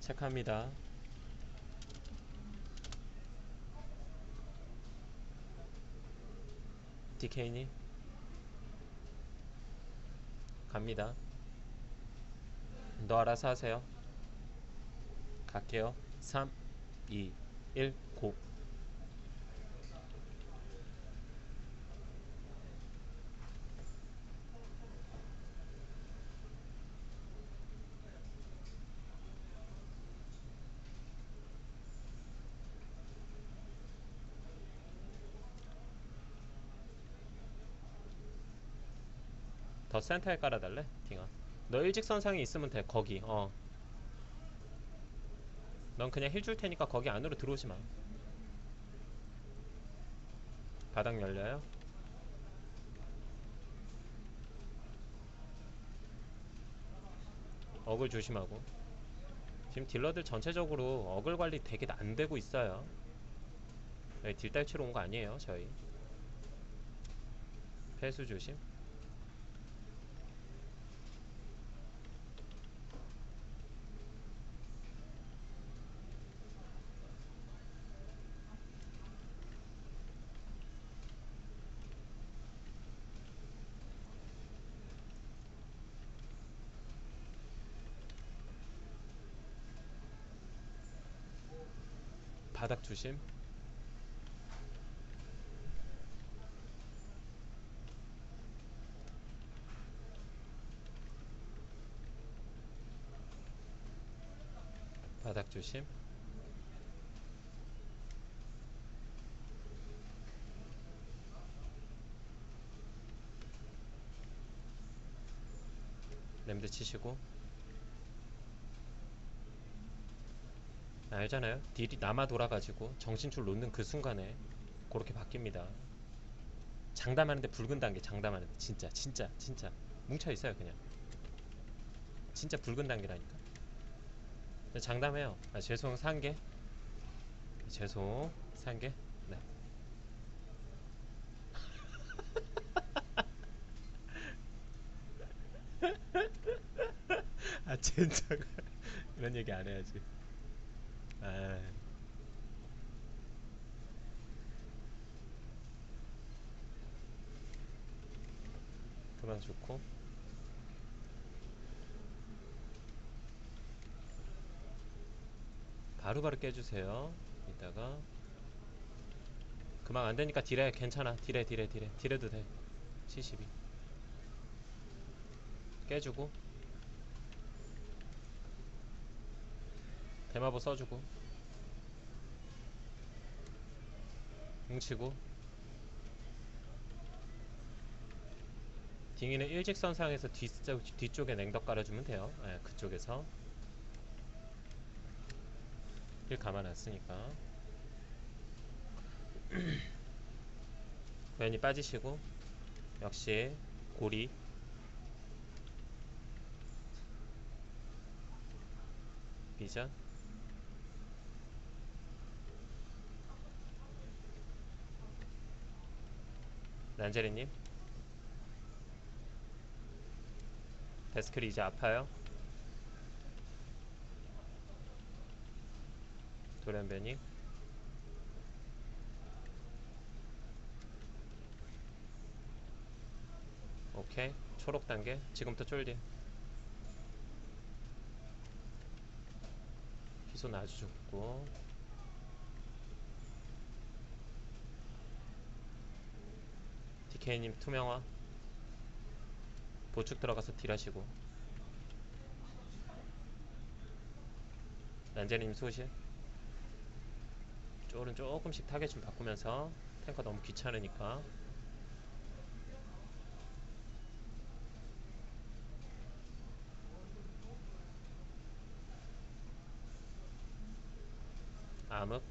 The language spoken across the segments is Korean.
체크합니다. DK님 갑니다. 너 알아서 하세요. 갈게요. 3, 2, 1, 고. 더 센터에 깔아달래? 딩아. 너 일직선상에 있으면 돼. 거기. 어. 넌 그냥 힐 줄 테니까 거기 안으로 들어오지 마. 바닥 열려요? 어글 조심하고. 지금 딜러들 전체적으로 어글 관리 되게 안 되고 있어요. 네, 딜딸 치러 온 거 아니에요, 저희. 패수 조심. 바닥 조심. 바닥 조심. 램드 치시고 알잖아요. 딜이 남아 돌아가지고 정신줄 놓는 그 순간에 그렇게 바뀝니다. 장담하는데 붉은 단계 장담하는데 진짜 진짜 진짜 뭉쳐 있어요 그냥. 진짜 붉은 단계라니까. 네, 장담해요. 아, 죄송 산개. 죄송 산개. 네. 아 진짜 이런 얘기 안 해야지. 아. 그만 좋고. 바로바로 깨주세요. 이따가. 그만 안 되니까 딜해. 괜찮아. 딜해, 딜해, 딜해. 딜해도 돼. 72. 깨주고. 대마보 써주고. 뭉치고 딩이는 일직선 상에서 뒤쪽, 뒤쪽에 냉덕 깔아주면 돼요. 예, 그쪽에서. 일 쓰니까. 괜히 빠지시고 역시 고리. 비전 란제리님. 데스크리 이제 아파요? 도련변이 오케이. 초록 단계. 지금부터 쫄디. 기손 아주 좋고 DK님 투명화. 보축 들어가서 딜하시고. 난제님 소실. 쫄은 조금씩 타겟 좀 바꾸면서 탱커 너무 귀찮으니까. 암흑.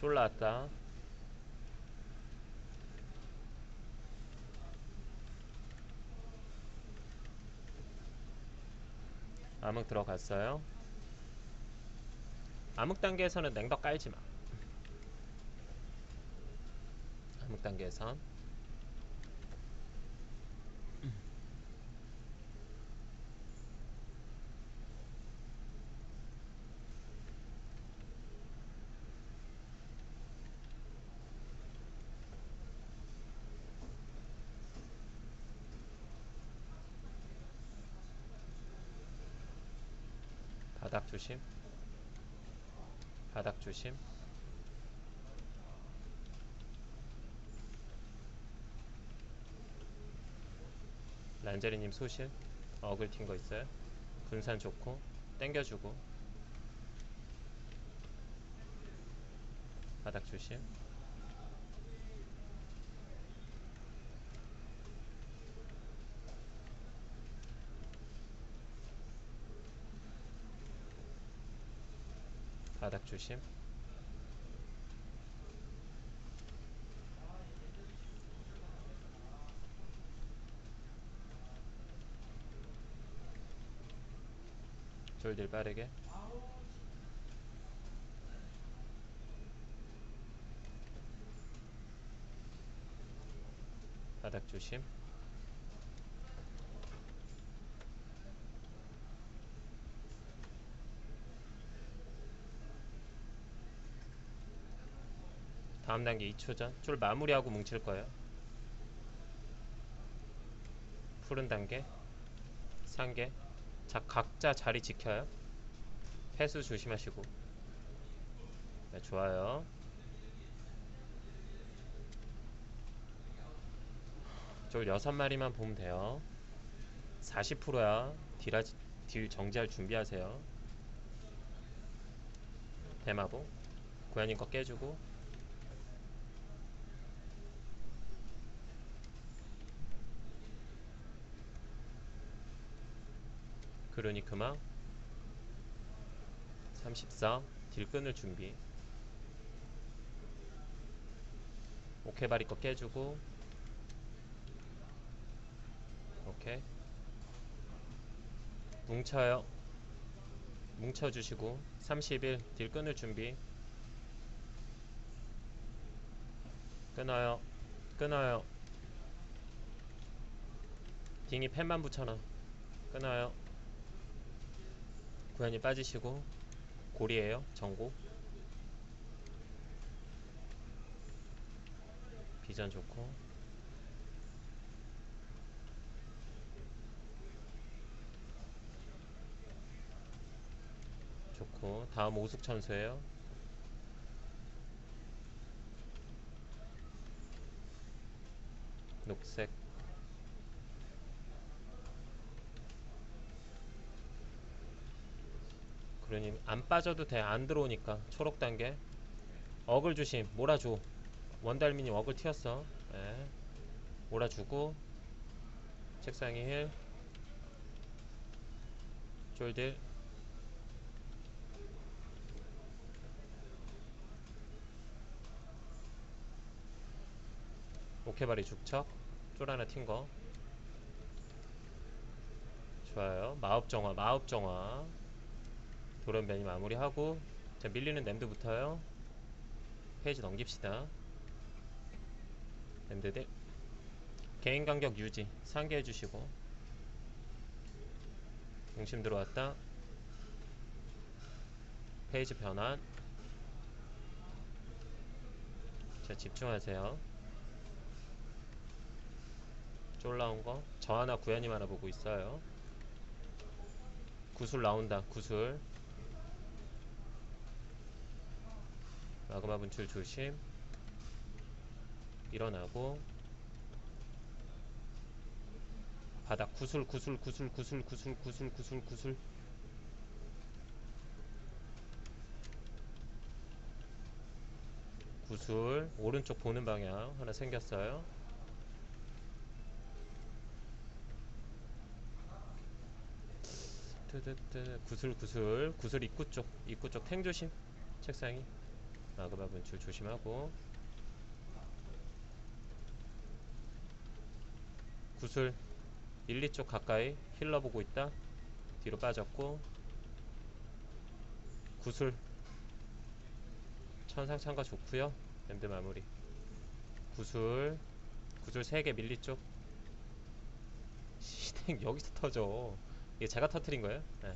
쫄라왔다 암흑 들어갔어요. 암흑 단계에서는 냉덕 깔지 마. 암흑 단계에선 바닥 조심. 바닥 조심. 란제리님 소실 어글 튄 거 있어요? 분산 좋고 땡겨주고 바닥 조심 바닥 조심. 졸딜 빠르게. 바닥 조심 다음 단계 2초 전. 쫄 마무리하고 뭉칠 거예요. 푸른 단계. 상계. 자, 각자 자리 지켜요. 패수 조심하시고. 네, 좋아요. 쫄 6마리만 보면 돼요. 40%야. 딜하지, 딜 정지할 준비하세요. 대마보. 고양이 거 깨주고. 그만. 34 딜끈을 준비. 오케바리 거 깨주고. 오케이. 뭉쳐요. 뭉쳐주시고. 31 딜끈을 준비. 끊어요. 끊어요. 딩이 펜만 붙여놔. 끊어요 구현이 빠지시고 골이에요 전고 비전 좋고. 좋고. 다음 오숙 천수예요. 녹색 그러니 안 빠져도 돼. 안 들어오니까. 초록 단계. 어글 조심. 몰아줘. 원달미님 어글 튀었어. 예. 몰아주고. 책상에 힐. 쫄딜. 오케바리 죽척. 쫄 하나 튄 거. 좋아요. 마법정화, 마법정화. 도련변이 마무리하고 자 밀리는 램드부터요. 페이지 넘깁시다. 램드들. 개인 간격 유지 상기해 주시고. 중심 들어왔다. 페이지 변환. 자 집중하세요. 쫄 나온 거. 저 하나 구현님 하나 보고 있어요. 구슬 나온다 구슬 마그마 분출 조심. 일어나고. 바닥 구슬 구슬 구슬 구슬 구슬 구슬 구슬 구슬. 구슬. 오른쪽 보는 방향 하나 생겼어요. 구슬 구슬. 구슬 입구 쪽 입구 쪽 탱 조심 책상이 마그마 분출 조심하고. 구슬 1, 2쪽 가까이 힐러 보고 있다. 뒤로 빠졌고. 구슬 천상 참가 좋구요. 랜드 마무리. 구슬 구슬 3개 밀리 쪽. 시댕 여기서 터져. 이게 제가 터트린 거예요? 네.